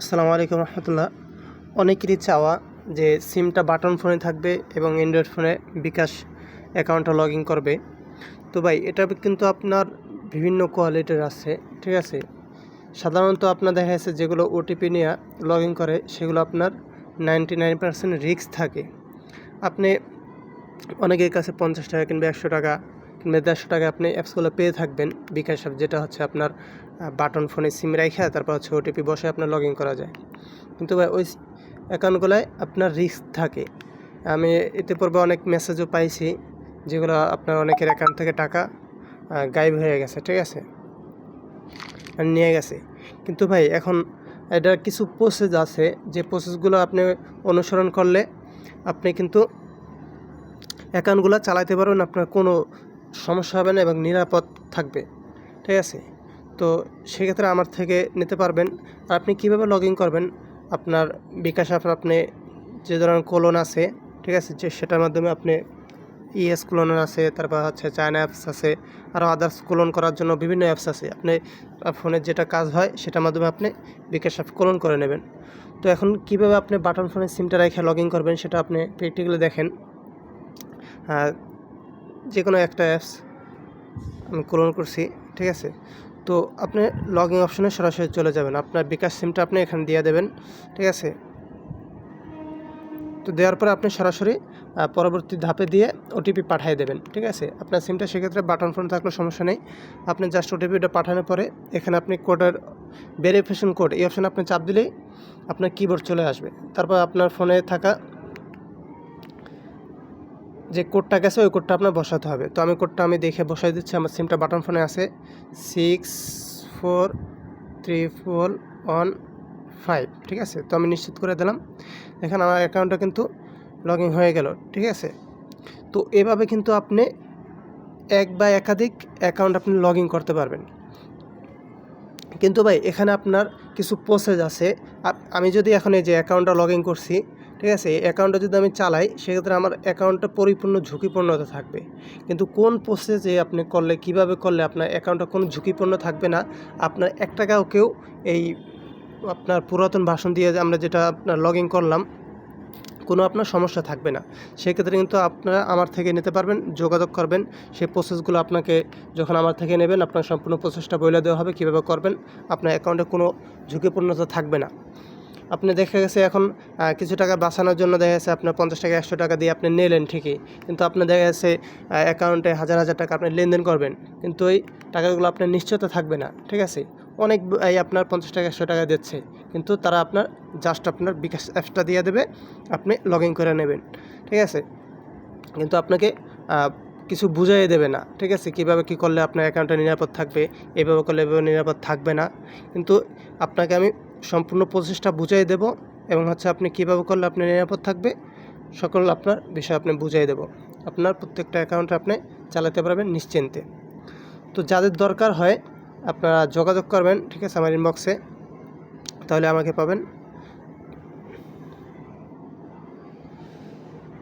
আসসালামু আলাইকুম রহমতুল্লাহ। অনেকেরই চাওয়া যে সিমটা বাটন ফোনে থাকবে এবং অ্যান্ড্রয়েড ফোনে বিকাশ অ্যাকাউন্টটা লগ ইন করবে। তো ভাই, এটা কিন্তু আপনার বিভিন্ন কোয়ালিটির আছে, ঠিক আছে? সাধারণত আপনার দেখা যাচ্ছে যেগুলো ওটিপি নিয়ে লগ ইন করে, সেগুলো আপনার নাইনটি নাইন পার্সেন্ট রিস্ক থাকে। আপনি অনেকের কাছে পঞ্চাশ টাকা কিংবা একশো টাকা কিংবা দেড়শো টাকা আপনি অ্যাপসগুলো পেয়ে থাকবেন। বিকাশ অ্যাপ যেটা হচ্ছে আপনার বাটন ফোনে সিম রেখে তারপর হচ্ছে ওটিপি বসে আপনার লগ ইন করা যায়। কিন্তু ভাই, ওই অ্যাকাউন্টগুলোয় আপনার রিস্ক থাকে। আমি এতে পূর্বে অনেক মেসেজও পাইছি, যেগুলো আপনার অনেকের অ্যাকাউন্ট থেকে টাকা গায়েব হয়ে গেছে, ঠিক আছে? নিয়ে গেছে। কিন্তু ভাই, এখন এটার কিছু প্রসেস আছে, যে প্রসেসগুলো আপনি অনুসরণ করলে আপনি কিন্তু অ্যাকাউন্টগুলো চালাতে পারবেন আপনার কোনো সমস্যা হবে না এবং নিরাপদ থাকবে, ঠিক আছে? তো সেক্ষেত্রে আমার থেকে নিতে পারবেন। আর আপনি কীভাবে লগ ইন করবেন? আপনার বিকাশ অ্যাপ আপনি যে ধরনের কোলন আছে, ঠিক আছে? যে সেটার মাধ্যমে আপনি ইএস কোলন আছে, তারপর হচ্ছে চায়না অ্যাপস আছে, আরও আদার্স কোলন করার জন্য বিভিন্ন অ্যাপস আছে। আপনি ফোনের যেটা কাজ হয়, সেটার মাধ্যমে আপনি বিকাশ অ্যাপ কোলন করে নেবেন। তো এখন কীভাবে আপনি বাটন ফোনের সিমটা রেখে লগ করবেন, সেটা আপনি প্র্যাকটিক্যালি দেখেন। যে কোনো একটা অ্যাপস আমি ক্লোন করছি, ঠিক আছে? তো আপনি লগ ইন অপশনে সরাসরি চলে যাবেন। আপনার বিকাশ সিমটা আপনি এখানে দিয়ে দেবেন, ঠিক আছে? তো দেওয়ার পরে আপনি সরাসরি পরবর্তী ধাপে দিয়ে ওটিপি পাঠিয়ে দেবেন, ঠিক আছে? আপনার সিমটা সেক্ষেত্রে বাটন ফোন থাকলে সমস্যা নেই। আপনি জাস্ট ওটিপিটা পাঠানোর পরে এখানে আপনি কোডের ভেরিফিকেশন কোড এই অপশানে আপনি চাপ দিলেই আপনার কিবোর্ড চলে আসবে। তারপর আপনার ফোনে থাকা যে কোডটা গেছে, ওই কোডটা আপনার বসাতে হবে। তো আমি কোডটা আমি দেখে বসাই দিচ্ছি, আমার সিমটা বাটন ফোনে আছে। Six four three four one five ঠিক আছে? তো আমি নিশ্চিত করে দিলাম। এখানে আমার অ্যাকাউন্টটা কিন্তু লগ ইন হয়ে গেল, ঠিক আছে? তো এভাবে কিন্তু আপনি এক বা একাধিক অ্যাকাউন্ট আপনি লগ ইন করতে পারবেন। কিন্তু ভাই, এখানে আপনার কিছু প্রসেস আছে। আমি যদি এখন এই যে অ্যাকাউন্টটা লগ ইন করছি ঠিক আছে? এই অ্যাকাউন্টটা যদি আমি চালাই, সেক্ষেত্রে আমার অ্যাকাউন্টটা পরিপূর্ণ, ঝুঁকিপূর্ণতা থাকবে। কিন্তু কোন প্রসেসে আপনি করলে, কীভাবে করলে আপনার অ্যাকাউন্টটা কোনো ঝুঁকিপূর্ণ থাকবে না? আপনার এক টাকাও কেউ এই আপনার পুরাতন ভাষণ দিয়ে আমরা যেটা আপনার লগ ইন করলাম, কোনো আপনার সমস্যা থাকবে না। সেক্ষেত্রে কিন্তু আপনারা আমার থেকে নিতে পারবেন, যোগাযোগ করবেন। সেই প্রসেসগুলো আপনাকে যখন আমার থেকে নেবেন আপনার সম্পূর্ণ প্রসেসটা বলে দেওয়া হবে, কীভাবে করবেন, আপনার অ্যাকাউন্টে কোনো ঝুঁকিপূর্ণতা থাকবে না। আপনি দেখা গেছে এখন কিছু টাকা বাঁচানোর জন্য দেখা গেছে আপনার পঞ্চাশ টাকা, একশো টাকা দিয়ে আপনি নিলেন ঠিকই। কিন্তু আপনার দেখা গেছে অ্যাকাউন্টে হাজার হাজার টাকা আপনি লেনদেন করবেন। কিন্তু ওই টাকাগুলো আপনার নিশ্চয়তা থাকবে না, ঠিক আছে? অনেক এই আপনার পঞ্চাশ টাকা, একশো টাকা দিচ্ছে। কিন্তু তারা আপনার জাস্ট আপনার বিকাশ অ্যাপসটা দিয়ে দেবে, আপনি লগ ইন করে নেবেন, ঠিক আছে? কিন্তু আপনাকে কিছু বুঝাই দেবে না, ঠিক আছে? কীভাবে কী করলে আপনার অ্যাকাউন্টটা নিরাপদ থাকবে, এভাবে করলে এভাবে নিরাপদ থাকবে না। কিন্তু আপনাকে আমি সম্পূর্ণ প্রচেষ্টা বুঝাই দেব এবং হচ্ছে আপনি কীভাবে করলে আপনি নিরাপদ থাকবে, সকল আপনার বিষয় আপনি বুঝাই দেব। আপনার প্রত্যেকটা অ্যাকাউন্ট আপনি চালাতে পারবেন নিশ্চিন্তে। তো যাদের দরকার হয় আপনারা যোগাযোগ করবেন, ঠিক আছে? আমার ইনবক্সে তাহলে আমাকে পাবেন।